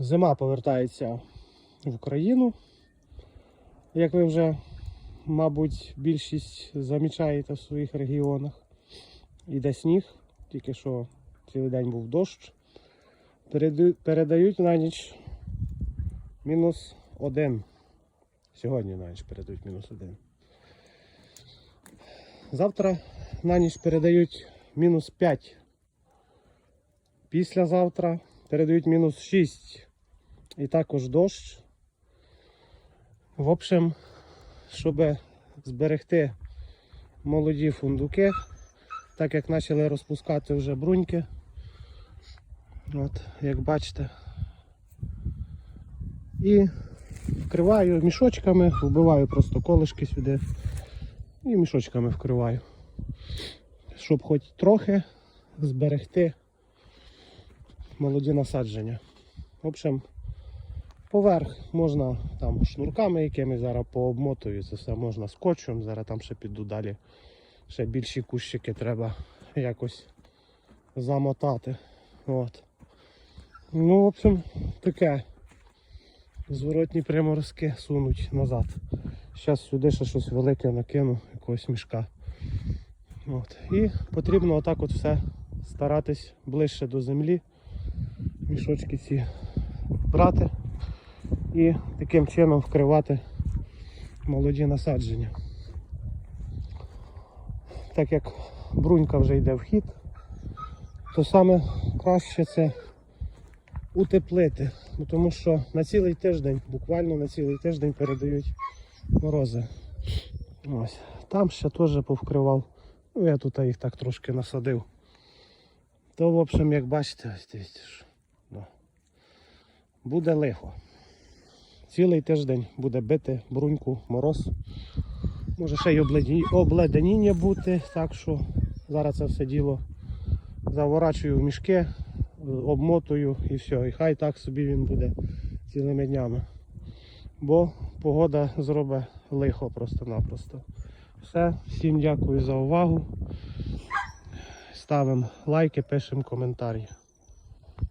Зима повертається в Україну. Як ви вже, мабуть, більшість замічаєте в своїх регіонах. Іде сніг, тільки що цілий день був дощ. Передають на ніч мінус один. Сьогодні на ніч передають мінус один. Завтра на ніч передають мінус 5. Післязавтра передають мінус 6. І також дощ. В общем, щоб зберегти молоді фундуки, так як почали розпускати вже бруньки. От, як бачите. І вкриваю мішочками, вбиваю просто колишки сюди і мішочками вкриваю. Щоб хоч трохи зберегти молоді насадження. В общем, поверх можна там шнурками якими зараз пообмотую, це все можна скотчем, зараз там ще піду далі. Ще більші кущики треба якось замотати. От. Ну, в общем, таке. Зворотні приморозки сунуть назад. Зараз сюди ще щось велике накину, якогось мішка. От. І потрібно отак от все старатись ближче до землі. Мішочки ці брати і таким чином вкривати молоді насадження. Так як брунька вже йде в хід, то саме краще це утеплити, тому що на цілий тиждень, буквально на цілий тиждень передають морози. Ось. Там ще теж повкривав. Ну, я тут їх так трошки насадив. То, в общем, як бачите, ось дивіться, що, да. буде лихо. Цілий тиждень буде бити бруньку, мороз. Може ще й обледеніння бути, так що зараз це все діло заворачую в мішки, е, обмотую і все. І хай так собі він буде цілими днями. Бо погода зробить лихо просто-напросто. Все, всім дякую за увагу. Ставимо лайки, пишемо коментарі.